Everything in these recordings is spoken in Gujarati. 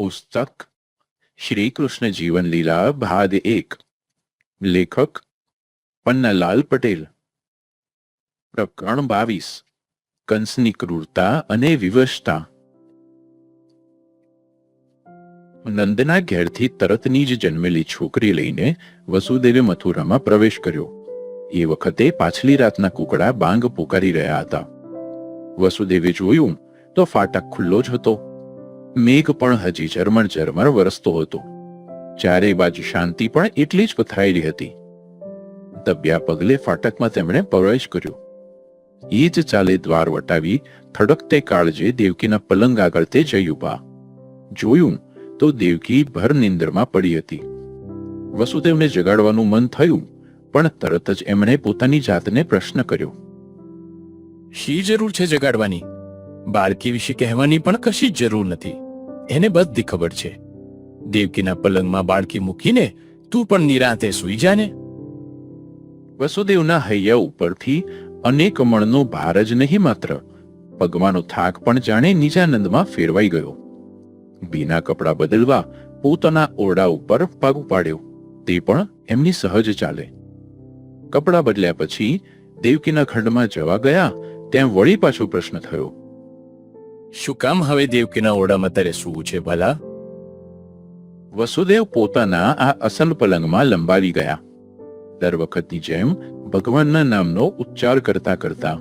પુસ્તક શ્રી કૃષ્ણ જીવન લીલા, ભાગ એક. લેખક, પન્નાલાલ પટેલ. પ્રકરણ બાવીસ. કંસની ક્રૂરતા અને વિવશતા. નંદના ઘેરથી તરતની જ જન્મેલી છોકરી લઈને વસુદેવે મથુરામાં પ્રવેશ કર્યો. એ વખતે પાછલી રાતના કુકડા બાંગ પોકારી રહ્યા હતા. વસુદેવે જોયું તો ફાટક ખુલ્લો જ હતો. મેઘ પણ હજી ઝરમર ઝરમર વરસતો હતો. ચારે બાજુ શાંતિ પણ એટલી જ પથરાયેલી હતી. દબ્યા પગલે ફાટકમાં તેમણે પ્રવેશ કર્યો. એ જ ચાલે દ્વાર વટાવી થડકતે કાળજે દેવકીના પલંગ આગળ તે જઈ ઊભા જોયું તો દેવકી ભર નિંદ્રમાં પડી હતી. વસુદેવને જગાડવાનું મન થયું, પણ તરત જ એમણે પોતાની જાતને પ્રશ્ન કર્યો. શી જરૂર છે જગાડવાની? બાળકી વિશે કહેવાની પણ કશી જરૂર નથી. એને બધી ખબર છે. દેવકીના પલંગમાં બાળકી મૂકીને તું પણ નિરાંતે સૂઈ જાને. વસુદેવના હૈયા ઉપરથી અનેક મણનો ભાર જ નહીં માત્ર. પગવાનો થાક પણ જાણે નિજાનંદમાં ફેરવાઈ ગયો. ભીના કપડાં બદલવા પોતાના ઓરડા ઉપર પગ પાડ્યો. તે પણ એમની સહજ ચાલે. કપડાં બદલ્યા પછી દેવકીના ખંડમાં જવા ગયા, ત્યાં વળી પાછો પ્રશ્ન થયો. શું કામ હવે દેવકીના ઓરડામાં તારે સૂવું છે, ભલા? વસુદેવ પોતાના આ અસલ પલંગમાં લંબાવી ગયા. દર વખતની જેમ ભગવાનના નામનો ઉચ્ચાર કરતા કરતા,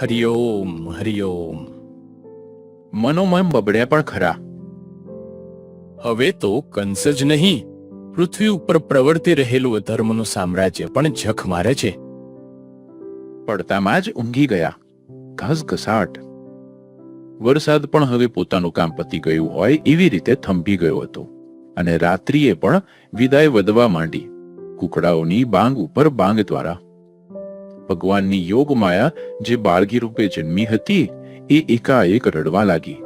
હરિઓમ હરિઓમ. મનોમન બબડ્યા પણ ખરા. હવે તો કંસ જ નહીં, પૃથ્વી ઉપર પ્રવર્તી રહેલું ધર્મનું સામ્રાજ્ય પણ જખ મારે છે. પડતામાં જ ઊંઘી ગયા. ઘસઘસાટ. વરસાદ પણ હવે પોતાનું કામ પતી ગયું હોય એવી રીતે થંભી ગયો હતો. અને રાત્રિએ પણ વિદાય વધવા માંડી. કુકડાઓની બાંગ ઉપર બાંગ દ્વારા. ભગવાનની યોગ માયા જે બાળગી રૂપે જન્મી હતી, એ એકાએક રડવા લાગી.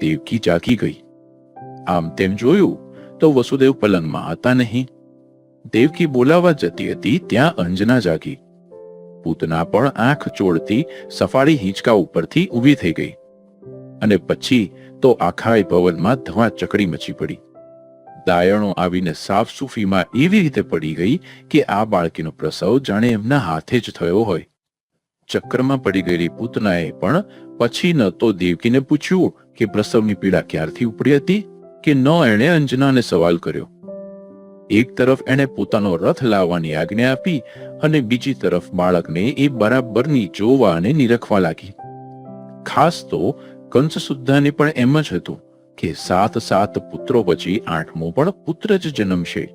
દેવકી જાગી ગઈ. આમ તેમ જોયું, તો વસુદેવ પલંગમાં હતા નહીં. દેવકી બોલાવા જતી હતી, ત્યાં અંજના જાગી. પૂતના પણ આંખ ચોળતી સફાળી હિંચકા ઉપરથી ઊભી થઈ ગઈ. અને પછી તો આખાય ભવનમાં ધવા ચકડી મચી પડી. દાયણો આવીને સાફ સૂફીમાં એવી રીતે પડી ગઈ કે આ બાળકીનો પ્રસવ જાણે એમના હાથે જ થયો હોય. ચક્રમાં પડી ગયેલી પૂતનાએ પણ પછી ન તો દેવકીને પૂછ્યું કે પ્રસવની પીડા ક્યારથી ઉપડી હતી કે ન એણે અંજનાને સવાલ કર્યો. એક તરફ એણે પોતાનો રથ લાવવાની આજ્ઞા આપી અને બીજી તરફ બાળકને એ બરાબરની જોવા અને નિરખવા લાગી. ખાસ તો કંસ સુદ્ધાને પણ એમ જ હતું કે સાત સાત પુત્રો પછી આઠમો પણ પુત્ર જ જન્મશે.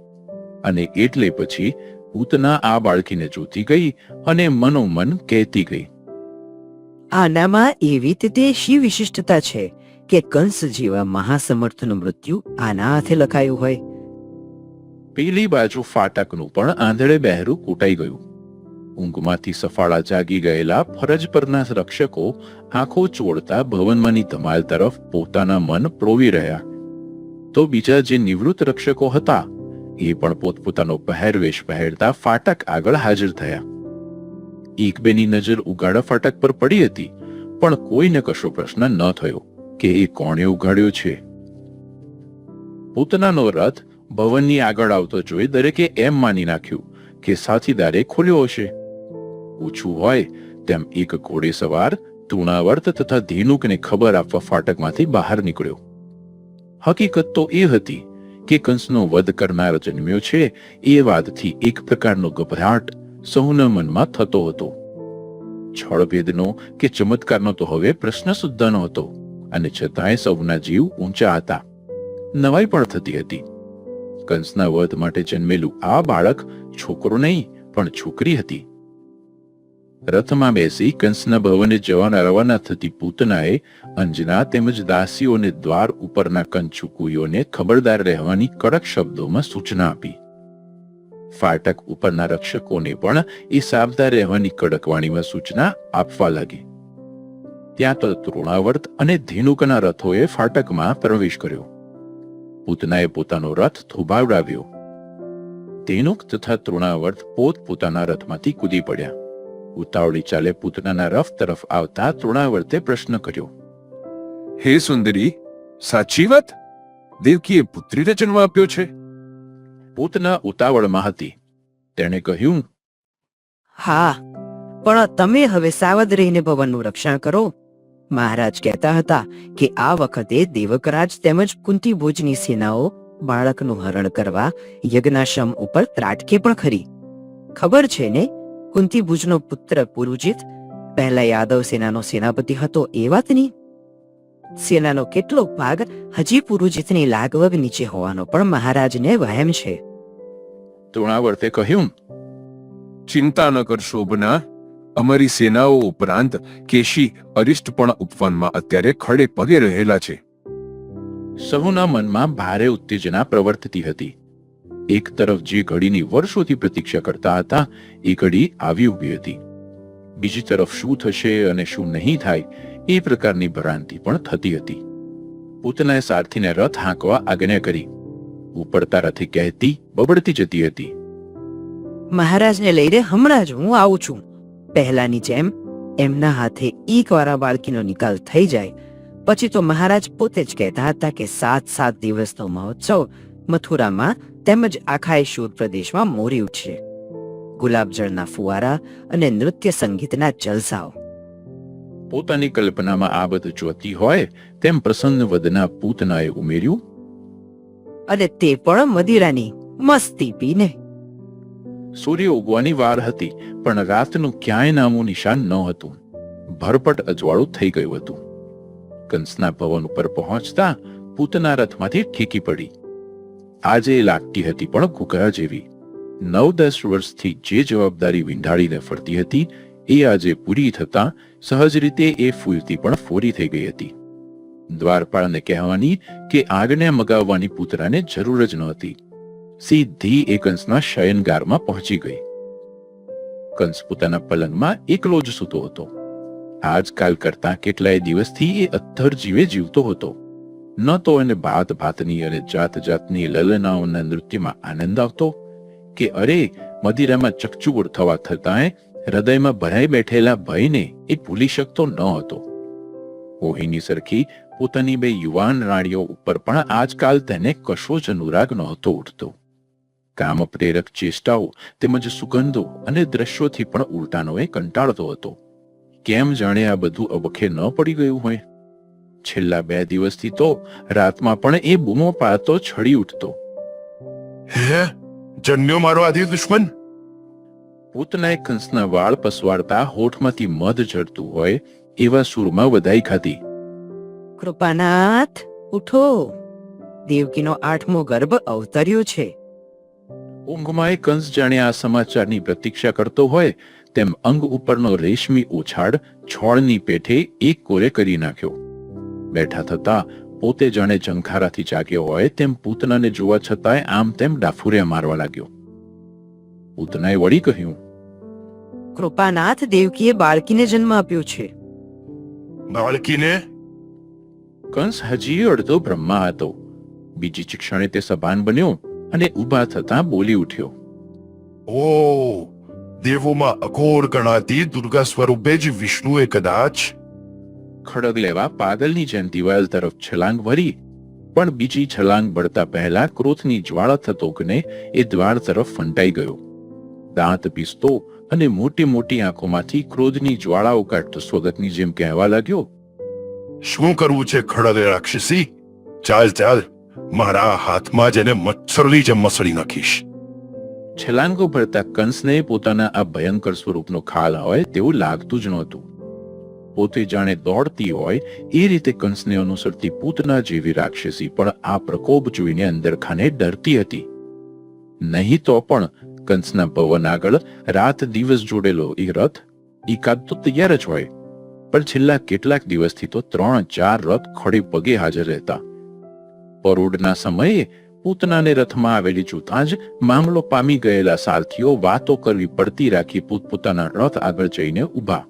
અને એટલે પછી પૂતના આ બાળકીને જોતી ગઈ અને મનોમન કહેતી ગઈ. આનામાં એવી રીતે તે શી વિશિષ્ટતા છે કે કંસ જેવા મહાસમર્થનું મૃત્યુ આના હાથે લખાયું હોય? પેલી બાજુ ફાટકનું પણ આંધળે બહેરું કૂટાઈ ગયું. ઊંઘમાંથી સફાળા જાગી ગયેલા ફરજ પરના રક્ષકો આંખો ચોળતા ભવનમાંની ધમાલ તરફ પોતાના મન પ્રોવી રહ્યા. તો બીજા જે નિવૃત્ત રક્ષકો હતા, એ પણ પોતપોતાનો પહેરવેશ પહેરતા ફાટક આગળ હાજર થયા. એક બેની નજર ઉગાડા ફાટક પર પડી હતી, પણ કોઈને કશો પ્રશ્ન ન થયો કે એ કોણે ઉગાડ્યો છે. પૂતનાનો રથ ભવનની આગળ આવતો જોઈ દરેકે એમ માની નાખ્યું કે સાથીદારે ખોલ્યો હશે. ઓછું હોય, તેમ એક ઘોડેસવાર તુણાવર્ત તથા ધીનુકને ખબર આપવા ફાટકમાંથી બહાર નીકળ્યો. હકીકત તો એ હતી કે કંસનો વધ કરનાર જન્મ્યો છે એ વાતથી એક પ્રકારનો ગભરાટ સૌના મનમાં થતો હતો. છળભેદનો કે ચમત્કારનો તો હવે પ્રશ્ન સુદ્ધા નહોતો અને છતાંય સૌના જીવ ઊંચા હતા. નવાઈ પણ થતી હતી. કંસના વધ માટે જન્મેલું આ બાળક છોકરો નહીં, પણ છોકરી હતી. રથમાં બેસી કંસના ભવને જવાના રવાના થતી પૂતનાએ અંજના તેમજ દાસીઓને દ્વાર ઉપરના કંચુકુઓને ખબરદાર રહેવાની કડક શબ્દોમાં સૂચના આપી ફાટક ઉપરના રક્ષકોને પણ એ સાવધાન રહેવાની કડક વાણીમાં સૂચના આપવા લાગી ત્યાં તો તૃણાવર્ત અને ધેનુકના રથોએ ફાટકમાં પ્રવેશ કર્યો પૂતનાએ પોતાનો રથ થોભાવડાવ્યો ધેનુક તથા તૃણાવર્ત પોત પોતાના રથમાંથી કૂદી પડ્યા ઉતાવળી ચાલે પૂતનાના રફ તરફ આવતા તૃણાવર્તે પ્રશ્ન કર્યો. હે સુંદરી સાચી વાત? દેવકીએ પુત્રીને જન્મ આપ્યો છે. પૂતના ઉતાવળમાં હતી. તેણે કહ્યું હા પણ તમે હવે સાવધ રહીને ભવનનું રક્ષણ કરો. મહારાજ કહેતા હતા કે આ વખતે દેવકરાજ તેમજ કુંતી ભોજની સેનાઓ બાળકનું હરણ કરવા યજ્ઞાશ્રમ ઉપર ત્રાટકે પણ ખરી. ખબર છે ને કુંતી ભુજનો પુત્ર પુરુજિત પહેલા યાદવ સેનાનો સેનાપતિ હતો એ વાતની સેનાનો કેટલોક ભાગ હજી પુરુજિતની લાગવગ નીચે હોવાનો પણ મહારાજને વહેમ છે. તૃણાવર્તે કહ્યું ચિંતા ન કર શોભના અમારી સેનાઓ ઉપરાંત કેશી અરિષ્ટ પણ ઉપવનમાં અત્યારે ખડે પગે રહેલા છે. સહુના મનમાં ભારે ઉત્તેજના પ્રવર્તતી હતી. એક તરફ જે ઘડીની વર્ષોથી પ્રતીક્ષા કરતા હતા, એ ઘડી આવી ઊભી હતી. બીજી તરફ શું થશે અને શું નહીં થાય, એ પ્રકારની ભ્રાંતિ પણ થતી હતી. પૂતનાએ સારથીને રથ હાંકવા આજ્ઞા કરી. ઉપડતા રથે કહેતી, બબડતી જતી હતી. મહારાજને લઈને હમણાં જ હું આવું છું. પહેલાની જેમ, એમના હાથે એકવારા બાળકીનો નિકાલ થઈ જાય. પછી તો મહારાજ પોતે જ કહેતા હતા કે સાત સાત દિવસનો મહોત્સવ મથુરામાં તેમજ આખા શૂર પ્રદેશમાં મોરી ઉઠશે ગુલાબજળના ફુવારા અને નૃત્ય સંગીતના જલસાઓ. પોતાની કલ્પનામાં આ બધું જોતી હોય તેમ પ્રસન્ન વદના પૂતનાએ ઉમેર્યું અને તે પણ મદિરાની મસ્તી પીને. સૂર્ય ઉગવાની વાર હતી પણ રાતનું ક્યાંય નામું નિશાન ન હતું. ભરપટ અજવાળું થઈ ગયું હતું. કંસના ભવન ઉપર પહોંચતા પૂતના રથમાંથી ઠીકી પડી. આજે લાગતી હતી પણ ઘૂઘરા જેવી. નવ દસ વર્ષથી જે જવાબદારી વિંઢાળીને ફરતી હતી, એ આજે પૂરી થતા સહજ રીતે એ ફૂલતી પણ ફોરી થઈ ગઈ હતી. દ્વારપાળને કહેવાની કે આગને મગાવવાની પુતરાને જરૂર જ ન હતી સીધી એ કંસના શયનગારમાં પહોંચી ગઈ. કંસ પોતાના પલંગમાં એકલો જ સૂતો હતો. આજકાલ કરતા કેટલાય દિવસથી એ અત્તર જીવે જીવતો હતો. ન તો એને ભાત ભાતની અને જાત જાતની લલનાઓના નૃત્યમાં આનંદ આવતો કે અરે મદિરામાં ચકચુર થવા થતાંય હૃદયમાં ભરાઈ બેઠેલા ભયને એ ભૂલી શકતો ન હતો ઓહીની સરખી પોતાની બે યુવાન રાણીઓ ઉપર પણ આજકાલ તેને કશો જ અનુરાગ નહોતો. ઉઠતો કામ પ્રેરક ચેષ્ટાઓ તેમજ સુગંધો અને દ્રશ્યોથી પણ ઉલટાનો એ કંટાળતો હતો. કેમ જાણે આ બધું અબખે ન પડી ગયું હોય છેલ્લા બે દિવસથી તો રાતમાં પણ એ બૂમો પાડતો છડી ઉઠતો. હે? જન્યો મારો આદિ દુશ્મન? પૂતનાએ કંસના વાળ પસવાડતા હોઠમાંથી મધ ઝરતું હોય એવા સૂરમાં વધાઈ ખાધી. કૃપાનાથ ઉઠો. દેવકીનો આઠમો ગર્ભ અવતર્યો છે. ઊંઘમાં એ કંસ જાણે આ સમાચારની પ્રતીક્ષા કરતો હોય તેમ અંગ ઉપરનો રેશમી ઉછાળ છોડની પેઠે એક કોરે કરી નાખ્યો. બેઠા થતા પોતે જાણે ઝંખારાથી જાગ્યો હોય તેમ પૂતનાને જોવા છતાંય આમ તેમ ડાફુરિયા મારવા લાગ્યો. પૂતનાએ વળી કહ્યું કૃપાનાથ દેવકીએ બાળકીને જન્મ આપ્યો છે. બાળકીને? કંસ હજી અડધો બ્રહ્મા હતો. બીજી ક્ષણે તે સભાન બન્યો અને ઊભા થતા બોલી ઉઠ્યો ઓ દેવોમાં અઘોર ગણાતી દુર્ગા સ્વરૂપે જ વિષ્ણુએ કદાચ ખડગ લેવા પાગલની જેમ દિવાલ તરફ છલાંગ ભરી પણ બીજી છલાંગ બળતા પહેલા ક્રોધની જ્વાળા થતો ગને એ દ્વાર તરફ ફંટાઈ ગયો. દાંત પીસતો અને મોટી મોટી આંખોમાંથી ક્રોધની જ્વાળાઓ કાઢતો સ્વગતની જેમ કહેવા લાગ્યો, શું કરવું છે ખડરે રાક્ષસી? ચાલ ચાલ, મારા હાથમાં જેને મચ્છરની જેમ મસળી નાખીશ. છલાંગો ભરતા કંસને પોતાના આ ભયંકર સ્વરૂપનો ખ્યાલ હોય તેવું લાગતું જ નહોતું. પોતે જાણે દોડતી હોય, એ રીતે કંસને અનુસરતી પૂતના જેવી રાક્ષસી પણ આ પ્રકોપ જોઈને અંદરખાને ડરતી હતી. નહીં તો પણ કંસના ભવન આગળ રાત દિવસ જોડેલો એ રથ એકાદ તો તૈયાર જ હોય, પણ છેલ્લા કેટલાક દિવસથી તો ત્રણ ચાર રથ ખડે પગે હાજર રહેતા. પરોડના સમયે પૂતનાને રથમાં આવેલી જોતા જ મામલો પામી ગયેલા સારથીઓ વાતો કરવી પડતી રાખી પોતપોતાના રથ આગળ જઈને ઊભા.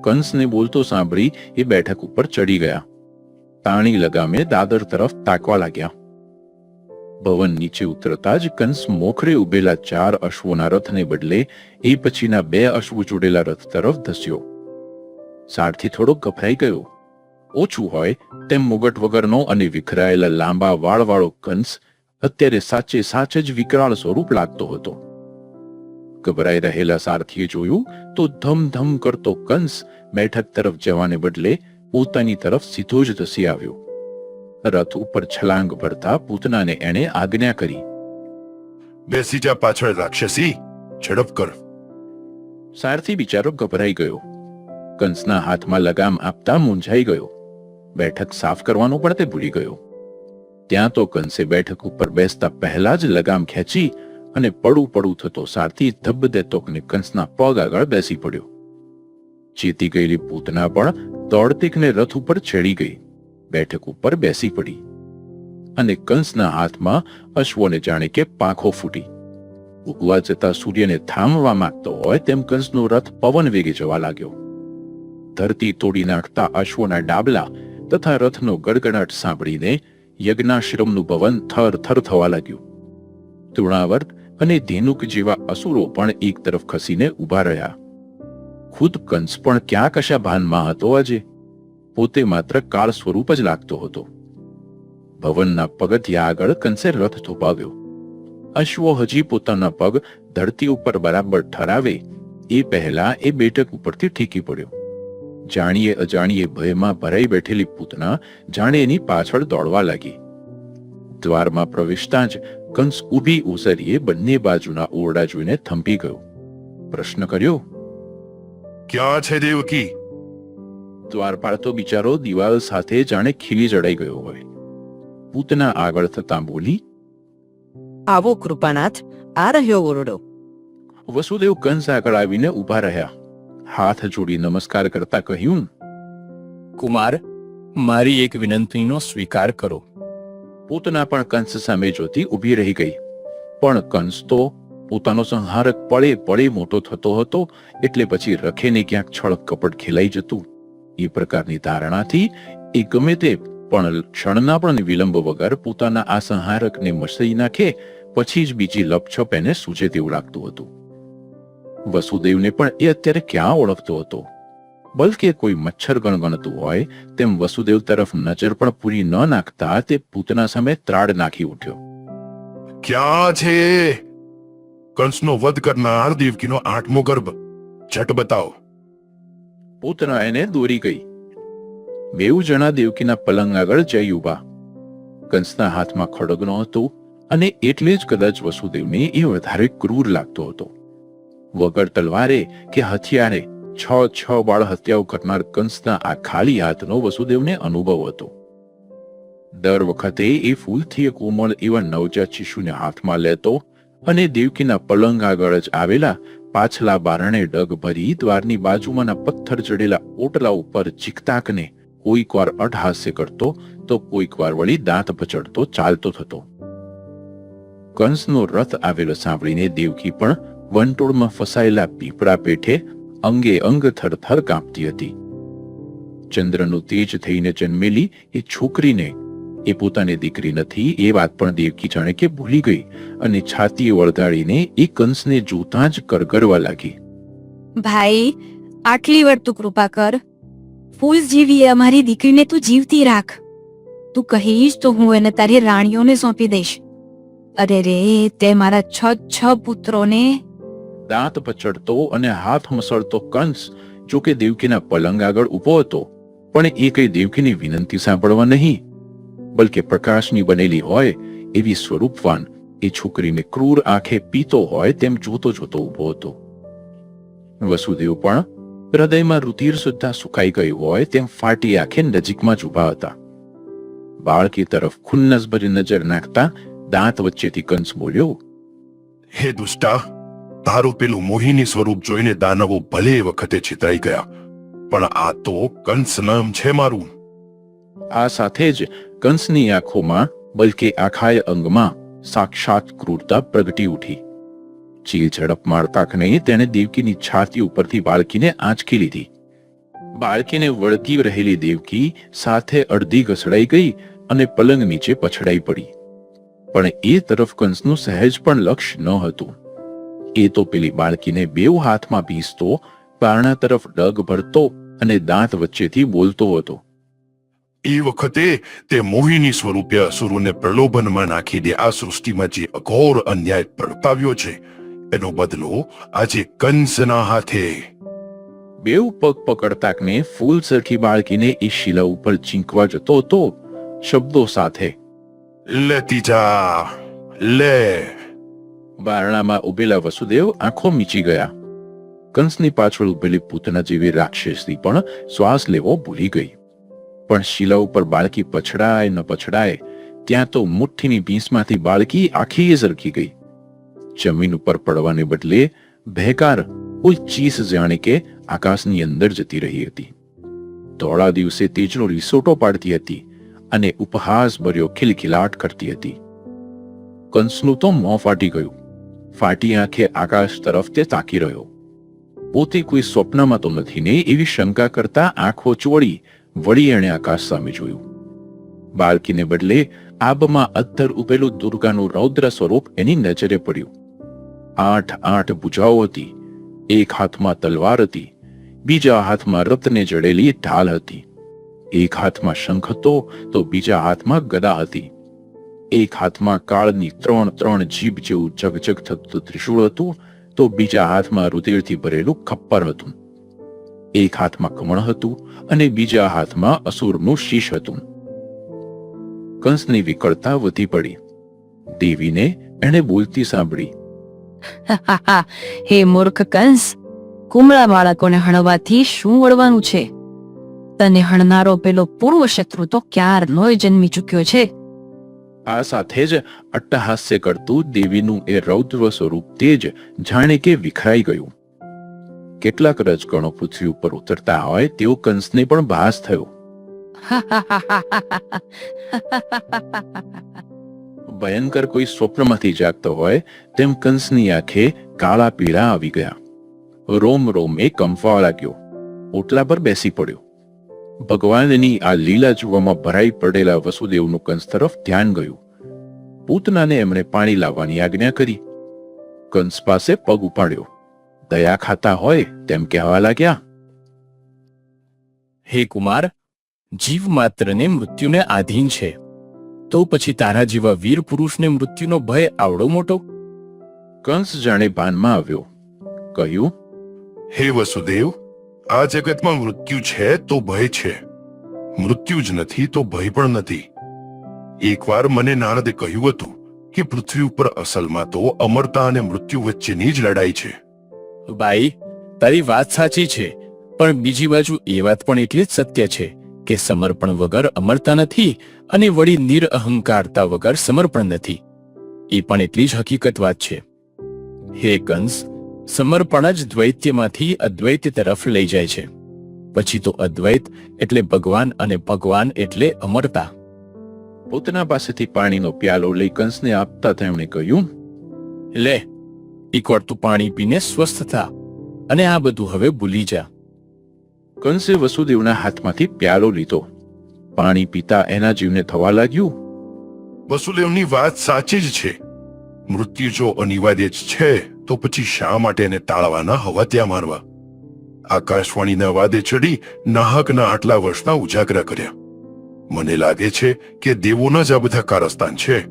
કંસને બોલતો સાંભળી એ બેઠક ઉપર ચડી ગયા. તાણી લગામે દાદર તરફ તાકવા લાગ્યા. ભવન નીચે ઉતરતા જ કંસ મોખરે ઉભેલા ચાર અશ્વોના રથને બદલે એ પછીના બે અશ્વો જોડેલા રથ તરફ ધસ્યો. સારથી થોડો ગભરાઈ ગયો. ઓછું હોય તેમ મુગટ વગરનો અને વિખરાયેલા લાંબા વાળવાળો કંસ અત્યારે સાચે સાચ જ વિકરાળ સ્વરૂપ લાગતો હતો. ગભરાઈ રહેલા સારથીએ જોયું તો ધમ ધમ કરતો કંસ બેઠક તરફ જવાને બદલે પોતાની તરફ સીધો જ ધસી આવ્યો. રથ ઉપર છલાંગ ભરતા પૂતનાને એણે આજ્ઞા કરી. બેસી જા પાછળ રાક્ષસી ઝડપ કર. સારથી બિચારો ગભરાઈ ગયો. કંસના હાથમાં લગામ આપતા મૂંઝાઈ ગયો. બેઠક સાફ કરવાનું પણ તે ભૂલી ગયો. ત્યાં તો કંસે બેઠક ઉપર બેસતા પહેલા જ લગામ ખેંચી અને પડું પડું થતો સારથી ધબ દેતો કંસના પગ આગળ બેસી પડ્યો. ચેતી ગયેલી પૂતના પણ દોડતીકને રથ ઉપર છેડી ગઈ. બેઠક ઉપર બેસી પડી. અને કંસના હાથમાં અશ્વને જાણે કે પાંખો ફૂટી. ઉગવા જતા સૂર્યને થામવા માંગતો હોય તેમ કંસનો રથ પવન વેગે જવા લાગ્યો. ધરતી તોડી નાખતા અશ્વના ડાબલા તથા રથનો ગડગડાટ સાંભળીને યજ્ઞાશ્રમનું ભવન થર થર થવા લાગ્યું. તૃણાવર્ત અને ધેનુક જેવા અસુરો પણ એક તરફ ખસીને ઊભા રહ્યા. ખુદ કંસ પણ ક્યાં કશા ભાનમાં હતો આજે. પોતે માત્ર કાળ સ્વરૂપ જ લાગતો હતો. ભવનના પગથિયા આગળ કંસે રથ થોપાવ્યો. અશ્વો હજી પોતાના પગ ધરતી ઉપર બરાબર ઠરાવે, એ પહેલા એ બેઠક ઉપરથી ઠીકી પડ્યો. જાણીએ અજાણીએ ભયમાં ભરાઈ બેઠેલી પૂતના જાણે એની પાછળ દોડવા લાગી. દ્વારમાં પ્રવેશતા જ કંસ ઊભી ઓસરીએ બંને બાજુના ઓરડા જોઈને થંભી ગયો. પ્રશ્ન કર્યો ક્યાં છે દેવકી? દ્વારપાળ તો બિચારો દિવાલ સાથે જાણે ખીલી જડાઈ ગયો હોય. પૂતના આગળ થતા બોલી આવો કૃપાનાથ આ રહ્યો ઓરડો. વસુદેવ કંસ આગળ આવીને ઊભા રહ્યા. હાથ જોડી નમસ્કાર કરતા કહ્યું કુમાર મારી એક વિનંતીનો સ્વીકાર કરો. પૂતના પણ કંસ સામે જોતી ઊભી રહી ગઈ. પણ કંસ તો પોતાનો સંહારક પળે પળે મોટો થતો હતો, એટલે પછી રખેને ક્યાંક છળ કપટ ખેલાઈ જતું. એ પ્રકારની ધારણાથી એ ગમે તે, પણ ક્ષણના પણ વિલંબ વગર પોતાના આ સંહારકને મસળી નાખે, પછી જ બીજી લપછપ એને સૂજે તેવું લાગતું હતું. વસુદેવને પણ એ અત્યારે ક્યાં ઓળખતો હતો? બલકે કોઈ મચ્છર ગણગણતું હોય તેમ વસુદેવ તરફ નજર પણ પૂરી ન નાખતા તે પૂતના સામે ત્રાડ નાખી ઉઠ્યો. ક્યાં છે? કંસનો વધ કરનાર દેવકીનો આઠમો ગર્ભ. ઝટ બતાવો. પૂતના એને દોરી ગઈ. બેઉ જણા દેવકીના પલંગ આગળ જઈ ઊભા કંસના હાથમાં ખડગ હતો અને એટલે જ કદાચ વસુદેવને એ વધારે ક્રૂર લાગતો હતો. વગર તલવારે કે હથિયારે છ છ બાળ હત્યાઓ કરનાર કંસના આ ખાલી હાથનો વસુદેવને અનુભવ હતો. દર વખતે એ ફૂલથી એક કોમળ એવા નવજાત શિશુને હાથમાં લેતો અને દેવકીના પલંગ આગળ જ આવેલા પાછલા બારણે ડગ ભરી દ્વારની બાજુમાંના પથ્થર ચડેલા ઓટલા ઉપર ચીકતાકને કોઈક વાર અટહાસ્ય કરતો તો કોઈક વાર વળી દાંત પચડતો ચાલતો થતો. કંસનો રથ આવેલો સાંભળીને દેવકી પણ વંટોળમાં ફસાયેલા પીપળા પેઠે અંગે અંગ થરથર કાંપતી હતી. ચંદ્રનું તેજ થઈને જન્મેલી એ છોકરીને, એ પોતાની દીકરી નથી, એ વાત પણ દેવકી જાણે કે ભૂલી ગઈ અને છાતી વળગાડીને એ કંસને જોતા જ કરગરવા લાગી. ભાઈ, આટલી વાર તું કૃપા કર. ફૂલ જીવી અમારી દીકરીને તું જીવતી રાખ. તું કહીશ તો હું એને તારી રાણીઓને સોંપી દઈશ. અરે રે, તે મારા છ છ પુત્રોને દાંત પચડતો અને હાથ મસળતો કંસ, જો કે દેવકીના પલંગ આગળ ઊભો હતો. પણ એ કઈ દેવકીની વિનંતી સાંભળવા નહીં. બલકે પ્રકાશની બનેલી હોય એવી સ્વરૂપવાન એ છોકરીને ક્રૂર આંખે પીતો હોય તેમ જોતો જોતો ઊભો હતો. વસુદેવ પણ હૃદયમાં રુધિર સુદ્ધા સુકાઈ ગયું હોય તેમ ફાટી આંખે નજીકમાં જ ઊભા હતા. બાળકી તરફ ખુન્નસભરી નજર નાખતા દાંત વચ્ચેથી કંસ બોલ્યો, હે દુષ્ટા તારું પેલું મોહિની સ્વરૂપ જોઈને દાનવો ભલે વખતે છિતરાઈ ગયા, પણ આ તો કંસ નામ છે મારું. આ સાથે જ કંસની આંખોમાં, બલકે આખાય અંગમાં સાક્ષાત ક્રૂરતા પ્રગટી ઉઠી. ચીલ ઝડપ મારતા નહીં તેણે દેવકીની છાતી ઉપરથી બાળકીને આંચકી લીધી. બાળકીને વળગી રહેલી દેવકી સાથે અડધી ઘસડાઈ ગઈ અને પલંગ નીચે પછડાઈ પડી. પણ એ તરફ કંસનું સહેજ પણ લક્ષ્ય ન હતું. એ તો પેલી બાળકીને બેઉ હાથમાં પીસતો બારણા તરફ ડગ ભરતો અને દાંત વચ્ચેથી બોલતો હતો. એ વખતે તે મોહિની સ્વરૂપે અસુરોને પ્રલોભનમાં નાખી દે આ સૃષ્ટિમાં જે અઘોર અન્યાય પ્રગટાવ્યો છે એનો બદલો આજે કંસના હાથે. બેઉ પગ પકડતાકને ફૂલ સરખી બાળકીને એ શિલા ઉપર ચીંકવા જતો હતો શબ્દો સાથે. લેતી જા લે. બારણામાં ઉભેલા વસુદેવ આંખો મીચી ગયા. કંસની પાછળ ઉભેલી પૂતના જેવી રાક્ષસી પણ શ્વાસ લેવો ભૂલી ગઈ. પણ શિલા ઉપર બાળકી પછડાય ન પછડાય, ત્યાં તો મુઠ્ઠીની ભીંસમાંથી બાળકી આખી સરકી ગઈ. જમીન ઉપર પડવાને બદલે ભેકાર કોઈ ચીસ જાણે કે આકાશની અંદર જતી રહી હતી. ધોળા દિવસે તેજનો રિસોટો પાડતી હતી અને ઉપહાસ ભર્યો ખિલખિલાટ કરતી હતી. કંસનું તો મોં ફાટી ગયું. ફાટી આંખે આકાશ તરફ તે તાકી રહ્યો. પોતે કોઈ સ્વપ્નમાં તો નથી ને એવી શંકા કરતા આંખો ચોળી વળી એણે આકાશ સામે જોયું. બાળકીને બદલે આબમાં અત્તર ઉભેલું દુર્ગાનું રૌદ્ર સ્વરૂપ એની નજરે પડ્યું. આઠ આઠ ભુજાઓ હતી. એક હાથમાં તલવાર હતી. બીજા હાથમાં રત્ને જડેલી ઢાલ હતી. એક હાથમાં શંખ હતો તો બીજા હાથમાં ગદા હતી. એક હાથમાં કાળની ત્રણ ત્રણ જીભ જેવું જગજગ થતું ત્રિશૂળ હતું, તો બીજા હાથમાં રુધિરથી ભરેલું ખપ્પર હતું. એક હાથમાં કમળ હતું અને બીજા હાથમાં અસુરનું શીશ હતું. કંસની વિકળતા વધી પડી. દેવીને એણે બોલતી સાંભળી. હે મૂર્ખ કંસ, કુમળા બાળકોને હણવાથી શું વળવાનું છે? તને હણનારો પેલો પૂર્વ શત્રુ તો ક્યારનોય જન્મી ચૂક્યો છે? આ સાથે જ અટ્ટહાસ્ય કરતું દેવીનું એ રૌદ્ર સ્વરૂપ તેજ જાણે કે વિખરાઈ ગયું. કેટલાક રજગણો પૃથ્વી ઉપર ઉતરતા હોય તેવો કંસને પણ ભાસ થયો. ભયંકર કોઈ સ્વપ્નમાંથી જાગતો હોય તેમ કંસની આંખે કાળા પીળા આવી ગયા. રોમ રોમે કંફાવા લાગ્યો ઓટલા પર બેસી પડ્યો. ભગવાનની આ લીલા જોવામાં ભરાઈ પડેલા વસુદેવનું કંસ તરફ ધ્યાન ગયું. પૂતનાને એમણે પાણી લાવવાની આજ્ઞા કરી. કંસ પાસે પગ ઉપાડ્યો. દયા ખાતા હોય તેમ કહેવા લાગ્યા. હે કુમાર જીવ માત્રને મૃત્યુને આધીન છે. તો પછી તારા જેવા વીર પુરુષને મૃત્યુનો ભય આવડો મોટો? કંસ જાણે ભાનમાં આવ્યો. કહ્યું હે વસુદેવ આ જગતમાં મૃત્યુ છે તો ભય છે. મૃત્યુ જ નથી તો ભય પણ નથી. એકવાર મને નારદે કહ્યું હતું કે પૃથ્વી ઉપર અસલમાં તો અમરતા અને મૃત્યુ વચ્ચેની જ લડાઈ છે. ભાઈ, તારી વાત સાચી છે, પણ બીજી બાજુ એ વાત પણ એટલી જ સત્ય છે કે સમર્પણ વગર અમરતા નથી અને વળી નિરઅહંકારતા વગર સમર્પણ નથી. એ પણ એટલી જ હકીકત વાત છે. હે કંસ સમર્પણ જ દ્વૈત્યમાંથી અદ્વૈત તરફ લઈ જાય છે. પછી તો અદ્વૈત એટલે ભગવાન અને ભગવાન એટલે અમરતા. પોતાના પાસેથી પાણીનો પ્યાલો લઈ કંસને આપતા તેમણે કહ્યું, લે, એકવાર તું પાણી પીને સ્વસ્થ થા અને આ બધું હવે ભૂલી જા. કંસે વસુદેવના હાથમાંથી પ્યાલો લીધો. પાણી પીતા એના જીવને થવા લાગ્યું. વસુદેવની વાત સાચી જ છે. મૃત્યુ જો અનિવાર્ય જ છે. તો પછી શા માટે એને ટાળવાના હવા ત્યાં મારવા? આકાશવાણીના વાદે ચડી નાહકના આટલા વર્ષના ઉજાગરા કર્યા. મને લાગે છે કે દેવોના જ આ બધા કારસ્તાન છે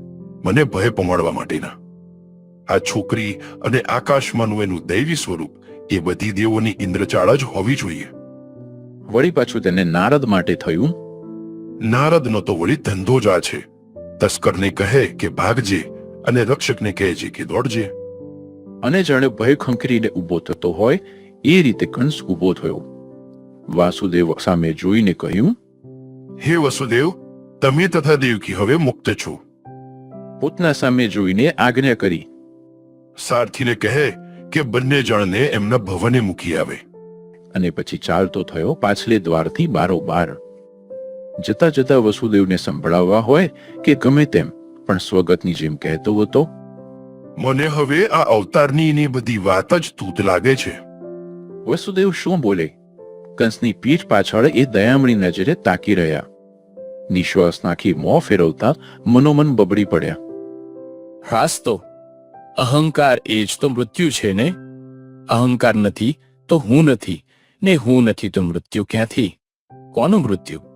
મને ભય પમાડવા માટેના. આ છોકરી અને આકાશમાંનું એનું દૈવી સ્વરૂપ એ બધી દેવોની ઇન્દ્રચાળ જ હોવી જોઈએ. વળી પાછું તેને નારદ માટે થયું? નારદનો તો વળી ધંધો જ આ છે. તસ્કરને કહે કે ભાગજે અને રક્ષકને કહેજે કે દોડજે. અને જાણે ભય ખંખરીને ઊભો થતો હોય એ રીતે કંસ ઊભો થયો. વાસુદેવ સામે જોઈને કહ્યું હે વસુદેવ તમે તથા દેવકી હવે મુક્ત છો. પોતના સામે જોઈને આજ્ઞા કરી સારથીને કહે કે બંને જણને એમના ભવને મૂકી આવે. અને પછી ચાલતો થયો પાછલે દ્વારથી બારોબાર. જતા જતા વસુદેવને સંભળાવવા હોય કે ગમે તેમ પણ સ્વગતની જેમ કહેતો હતો મને હવે આ અવતારની ને બધી વાત જ તૂત લાગે છે. વસુદેવ શું બોલે? કંસની પીઠ પાછળ એ દયામણી નજરે તાકી રહ્યા. નિશ્વાસ નાખી મોં ફેરવતા મનોમન બબડી પડ્યા. હાસ તો અહંકાર એ જ તો મૃત્યુ છે ને? અહંકાર નથી તો હું નથી ને હું નથી તો મૃત્યુ ક્યાંથી? કોનું મૃત્યુ?